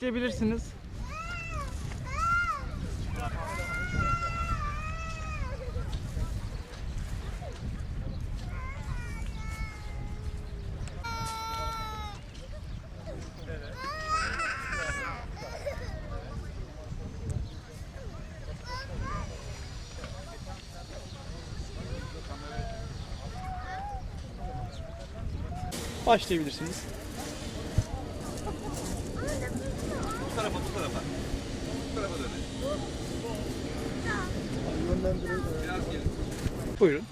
Diyebilirsiniz. Başlayabilirsiniz. Tarafa bu tarafa. Bu tarafa dönün. Buyurun.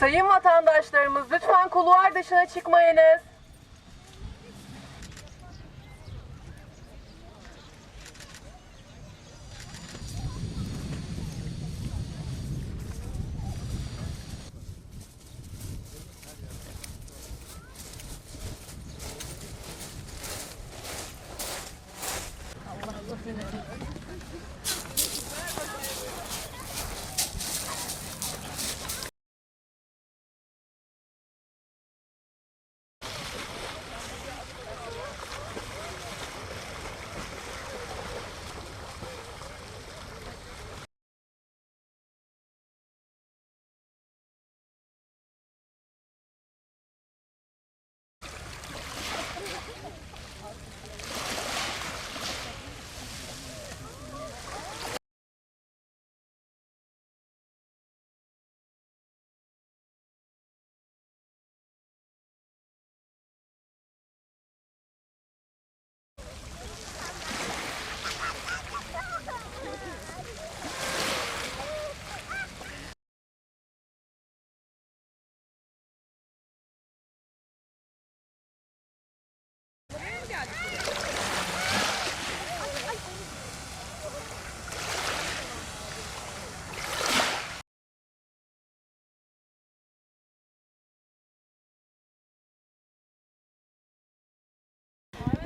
Sayın vatandaşlarımız lütfen kulvar dışına çıkmayınız.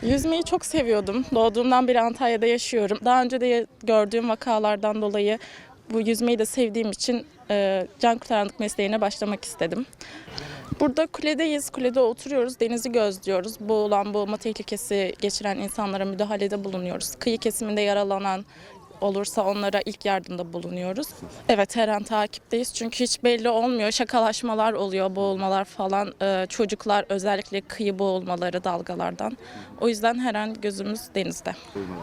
Yüzmeyi çok seviyordum. Doğduğumdan beri Antalya'da yaşıyorum. Daha önce de gördüğüm vakalardan dolayı bu yüzmeyi de sevdiğim için e, can kurtaranlık mesleğine başlamak istedim. Burada kuledeyiz. Kulede oturuyoruz. Denizi gözlüyoruz. Boğulan, boğulma tehlikesi geçiren insanlara müdahalede bulunuyoruz. Kıyı kesiminde yaralanan olursa onlara ilk yardımda bulunuyoruz. Evet her an takipteyiz çünkü hiç belli olmuyor. Şakalaşmalar oluyor, boğulmalar falan. Ee, çocuklar özellikle kıyı boğulmaları dalgalardan. O yüzden her an gözümüz denizde.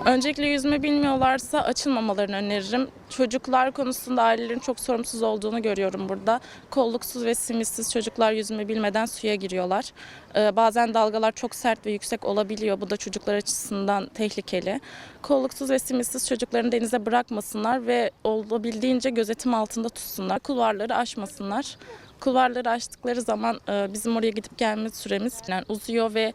Öncelikle yüzme bilmiyorlarsa açılmamalarını öneririm. Çocuklar konusunda ailelerin çok sorumsuz olduğunu görüyorum burada. Kolluksuz ve simissiz çocuklar yüzme bilmeden suya giriyorlar. Ee, bazen dalgalar çok sert ve yüksek olabiliyor. Bu da çocuklar açısından tehlikeli. Kolluksuz ve simissiz çocukların denize bırakmasınlar ve olabildiğince gözetim altında tutsunlar. Kulvarları aşmasınlar. Kulvarları aştıkları zaman e, bizim oraya gidip gelme süremiz yani uzuyor ve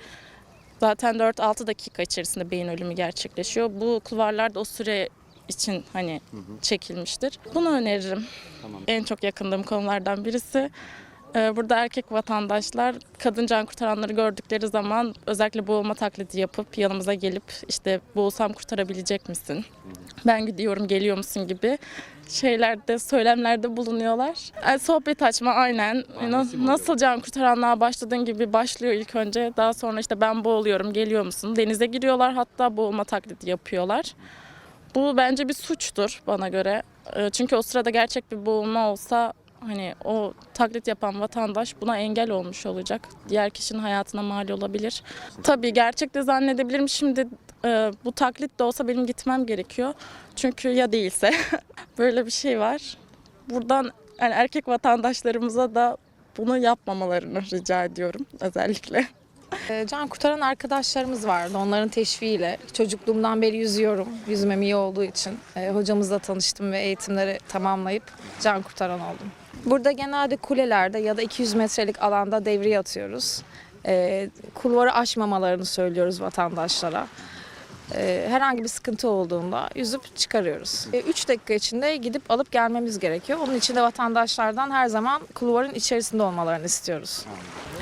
zaten 4-6 dakika içerisinde beyin ölümü gerçekleşiyor. Bu kulvarlar da o süre için hani çekilmiştir. Bunu öneririm. En çok yakındığım konulardan birisi. Ee, Burada erkek vatandaşlar kadın can kurtaranları gördükleri zaman özellikle boğulma taklidi yapıp yanımıza gelip işte boğulsam kurtarabilecek misin? Ben gidiyorum geliyor musun gibi şeylerde söylemlerde bulunuyorlar. Yani sohbet açma aynen. Na- Nasıl can kurtaranlığa başladığın gibi başlıyor ilk önce. Daha sonra işte ben boğuluyorum geliyor musun? Denize giriyorlar hatta boğulma taklidi yapıyorlar. Bu bence bir suçtur bana göre. Ee, Çünkü o sırada gerçek bir boğulma olsa hani o taklit yapan vatandaş buna engel olmuş olacak. Diğer kişinin hayatına mal olabilir. Tabii gerçekte zannedebilirim. Şimdi e, bu taklit de olsa benim gitmem gerekiyor. Çünkü ya değilse böyle bir şey var. Buradan yani erkek vatandaşlarımıza da bunu yapmamalarını rica ediyorum özellikle. Ee, Can kurtaran arkadaşlarımız vardı. Onların teşviğiyle çocukluğumdan beri yüzüyorum. Yüzmem iyi olduğu için. Ee, hocamızla tanıştım ve eğitimleri tamamlayıp can kurtaran oldum. Burada genelde kulelerde ya da 200 metrelik alanda devriye atıyoruz. Ee, kulvarı aşmamalarını söylüyoruz vatandaşlara. Ee, herhangi bir sıkıntı olduğunda yüzüp çıkarıyoruz. 3 dakika içinde gidip alıp gelmemiz gerekiyor. Onun için de vatandaşlardan her zaman kulvarın içerisinde olmalarını istiyoruz.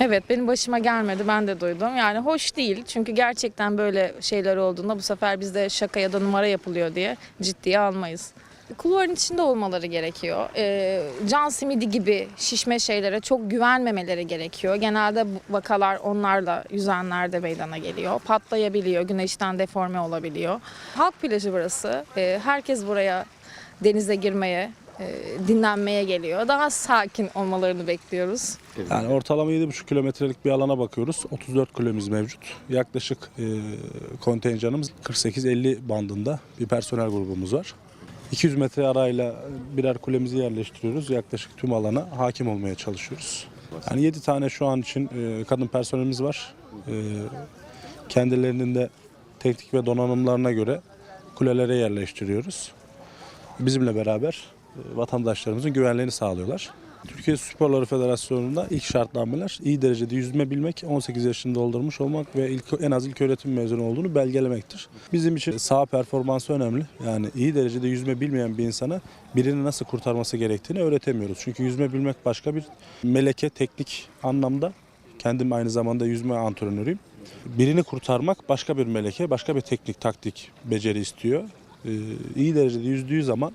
Evet benim başıma gelmedi ben de duydum. Yani hoş değil çünkü gerçekten böyle şeyler olduğunda bu sefer bizde şaka ya da numara yapılıyor diye ciddiye almayız. Kulvarın içinde olmaları gerekiyor. Ee, can simidi gibi şişme şeylere çok güvenmemeleri gerekiyor. Genelde vakalar onlarla yüzenlerde meydana geliyor. Patlayabiliyor, güneşten deforme olabiliyor. Halk plajı burası. Ee, herkes buraya denize girmeye, e, dinlenmeye geliyor. Daha sakin olmalarını bekliyoruz. Yani ortalama 7,5 kilometrelik bir alana bakıyoruz. 34 kulemiz mevcut. Yaklaşık e, kontenjanımız 48-50 bandında bir personel grubumuz var. 200 metre arayla birer kulemizi yerleştiriyoruz. Yaklaşık tüm alana hakim olmaya çalışıyoruz. Yani 7 tane şu an için e, kadın personelimiz var. E, kendilerinin de teknik ve donanımlarına göre kulelere yerleştiriyoruz. Bizimle beraber e, vatandaşlarımızın güvenliğini sağlıyorlar. Türkiye Sporları Federasyonu'nda ilk şartnameler iyi derecede yüzme bilmek, 18 yaşını doldurmuş olmak ve ilk, en az ilk öğretim mezunu olduğunu belgelemektir. Bizim için saha performansı önemli. Yani iyi derecede yüzme bilmeyen bir insana birini nasıl kurtarması gerektiğini öğretemiyoruz. Çünkü yüzme bilmek başka bir meleke, teknik anlamda. Kendim aynı zamanda yüzme antrenörüyüm. Birini kurtarmak başka bir meleke, başka bir teknik, taktik, beceri istiyor. Ee, iyi derecede yüzdüğü zaman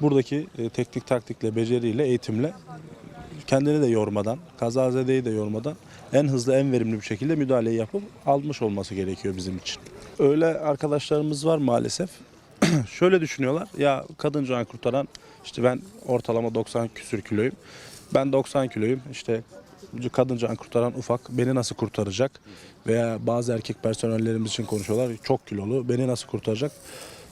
buradaki e, teknik taktikle, beceriyle, eğitimle kendini de yormadan, kazazedeyi de yormadan en hızlı, en verimli bir şekilde müdahaleyi yapıp almış olması gerekiyor bizim için. Öyle arkadaşlarımız var maalesef. Şöyle düşünüyorlar. Ya kadın can kurtaran işte ben ortalama 90 küsür kiloyum. Ben 90 kiloyum. İşte kadın can kurtaran ufak beni nasıl kurtaracak? Veya bazı erkek personellerimiz için konuşuyorlar. Çok kilolu beni nasıl kurtaracak?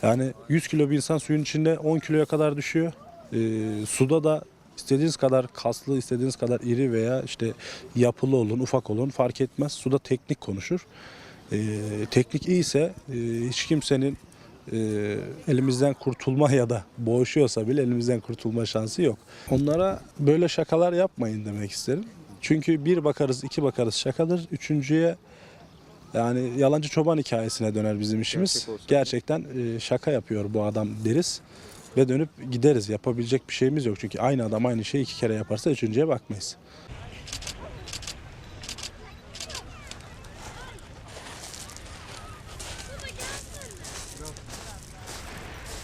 Yani 100 kilo bir insan suyun içinde 10 kiloya kadar düşüyor. Ee, suda da istediğiniz kadar kaslı, istediğiniz kadar iri veya işte yapılı olun, ufak olun fark etmez. Suda teknik konuşur. Ee, teknik iyiyse e, hiç kimsenin e, elimizden kurtulma ya da boğuşuyorsa bile elimizden kurtulma şansı yok. Onlara böyle şakalar yapmayın demek isterim. Çünkü bir bakarız, iki bakarız şakadır. Üçüncüye yani yalancı çoban hikayesine döner bizim işimiz. Gerçekten e, şaka yapıyor bu adam deriz ve dönüp gideriz. Yapabilecek bir şeyimiz yok. Çünkü aynı adam aynı şeyi iki kere yaparsa üçüncüye bakmayız.